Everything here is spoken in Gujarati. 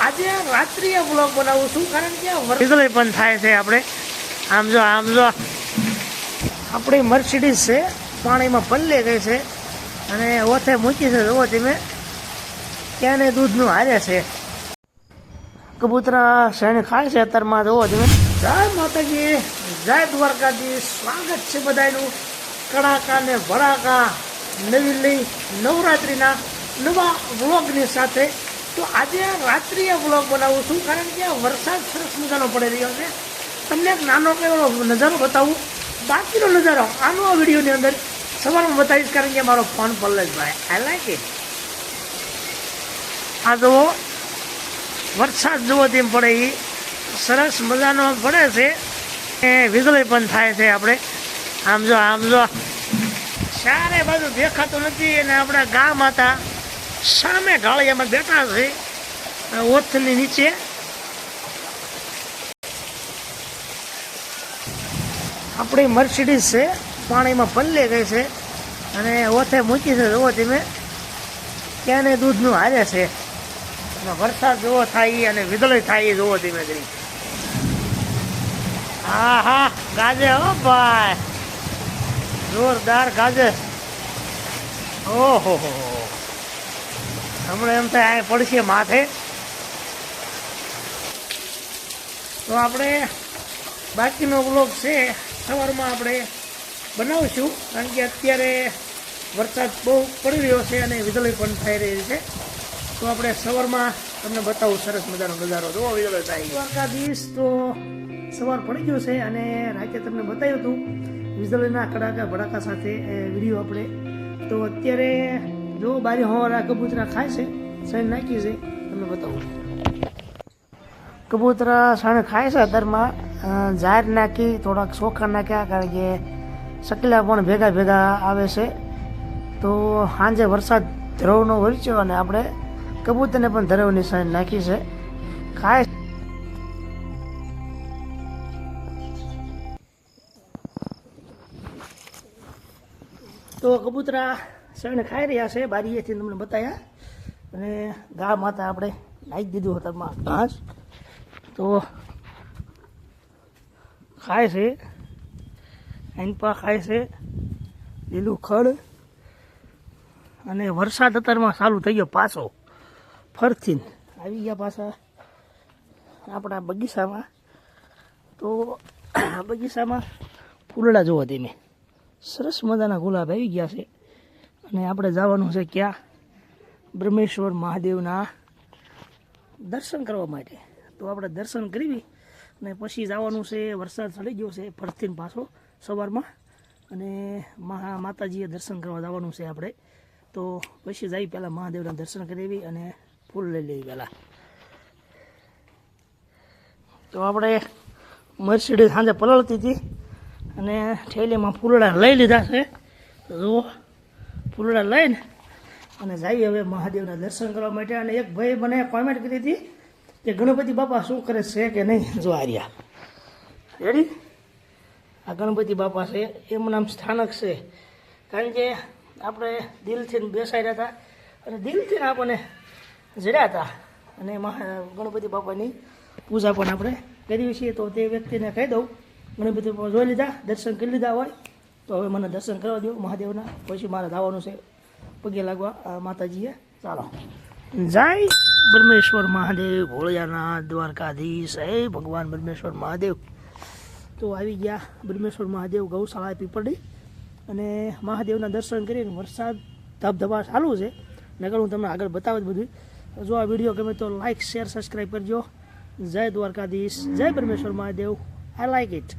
આજે રાત્રિએ બ્લોગ બનાવું છું કારણ કે વીજળી પણ થાય છે આપણે. આમ જો આમ જો. આપણી મર્સિડીઝ છે પાણીમાં પલ્લે ગઈ છે અને ઓથે મૂકી છે જુઓ તમે. ક્યાંને દૂધનું હારે છે? કબૂતરા શેણ ખાય છે અત્યારમાં જુઓ તમે. જય માતાજી જય દ્વારકાજી સ્વાગત છે બધાનું. કડાકા ને ભડાકા નવી લઈ નવરાત્રિના નવા વ્લોગની સાથે તો આજે રાત્રિએ બ્લોગ બનાવું છું, કારણ કે વરસાદ સરસ મજાનો પડી રહ્યો છે. તમને એક નાનો એવો નજારો બતાવું. બાકીનો નજારો, આનો આ વિડીયોની અંદર સવારમાં બતાવીશ, કારણ કે મારો ફોન પલ્લે જ ભાઈ આઈ લાઈક ઇટ આ જુઓ, વરસાદ જુઓ તેમ પડે એ સરસ મજાનો પડે છે. એ વીજળી પણ થાય છે આપણે. આમ જો આમ જો. ચારે બાજુ દેખાતું નથી અને આપણા ગામ હતા. સામે ઢાળિયામાં બેઠા છે. ઓથની નીચે. આપણી મર્સિડીઝ છે, પાણીમાં પલ્લે ગઈ છે. અને ઓથે મૂકી છે જુઓ તમે. ત્યાંને દૂધનું હારે છે? વરસાદ જોવો થાય અને વીજળી થાય એ જોવો ધીમે ધીમે હા હા ગાજે હો ભાઈ. જોરદાર ગાજે. ઓહો હો. હમણાં એમ થાય અહીં પડશે માથે. તો આપણે બાકીનો બ્લોગ છે, સવારમાં આપણે બનાવીશું, કારણ કે અત્યારે વરસાદ બહુ પડી રહ્યો છે અને વીજળી પણ થઈ રહી છે. તો આપણે સવારમાં તમને બતાવું સરસ મજાનો નજારો. જોવો વીજળી થાય દ્વારકાધીશ તો સવાર પડી ગયો છે અને રાતે તમને બતાવ્યું હતું, વીજળીના કડાકા ભડાકા સાથે વીડિયો આપણે. તો અત્યારે જો બારી હવારા કબૂતરા ખાય છે સાઈન નાખી છે તમે બતાવો. કબૂતરા સાણે ખાય છે અત્યારમાં. ઝાર નાખી થોડાક ચોખા નાખ્યા કારણ કે સકલા પણ ભેગા ભેગા આવે છે. તો સાંજે વરસાદ ધ્રવનો વરચ્યો અને આપણે કબૂતરને પણ ધરવની સાઈન નાખી છે. ખાય તો કબૂતરા શરણ ખાઈ રહ્યા છે, બારીએથી તમને બતાવ્યા અને ગા માતા આપણે નાખી દીધું હતરમાં ઘાસ. તો ખાય છે એનપા ખાય છે, લીલું ખડ. અને વરસાદ અત્યારમાં ચાલુ થઈ ગયો પાછો ફરથી આવી ગયા પાછા આપણા બગીચામાં. તો આ બગીચામાં ફૂલડા જોવા તમે સરસ મજાના ગુલાબ આવી ગયા છે. અને આપણે જવાનું છે ક્યાં? બ્રહ્મેશ્વર મહાદેવના દર્શન કરવા માટે. તો આપણે દર્શન કરવી અને પછી જવાનું છે, વરસાદ ચડી ગયો છે, ફરતીને પાછો સવારમાં. અને મહા માતાજીએ દર્શન કરવા જવાનું છે આપણે. તો પછી જઈ પહેલાં મહાદેવના દર્શન કરી અને ફૂલ લઈ લેવી પહેલાં. તો આપણે મર્સિડીઝ સાંજે પલળતી હતી અને થેલીમાં ફૂલડા લઈ લીધા છે. જુઓ. ફૂલડા લઈને અને જઈએ હવે મહાદેવના દર્શન કરવા માટે. અને એક ભાઈ મને કોમેન્ટ કરી હતી કે ગણપતિ બાપા શું કરે છે કે નહીં? જો આર્યા. રેડી આ ગણપતિ બાપા છે. એમનું નામ સ્થાનક છે. કારણ કે આપણે દિલથી બેસાડ્યા હતા અને દિલથી આપણને જડ્યા હતા. અને મહા, ગણપતિ બાપાની પૂજા પણ આપણે કરીએ છીએ. તો તે વ્યક્તિને કહી દઉં. ગણપતિ બાપા જોઈ લીધા, દર્શન કરી લીધા હોય. તો હવે મને દર્શન કરવા દો મહાદેવના. પછી મારે જવાનું છે પગે લાગવા. માતાજીએ. ચાલો. જય બ્રહ્મેશ્વર મહાદેવ ભોળિયાનાથ દ્વારકાધીશ. હે ભગવાન બ્રહ્મેશ્વર મહાદેવ. તો આવી ગયા બ્રહ્મેશ્વર મહાદેવ ગૌશાળા પીપળી અને મહાદેવના દર્શન કરીને વરસાદ ધબધબા ચાલુ છે. નકર હું તમને આગળ બતાવું બધું. જો આ વીડિયો ગમે તો લાઇક શેર સબસ્ક્રાઈબ કરજો. જય દ્વારકાધીશ. જય Brahmeshwar Mahadev. I like it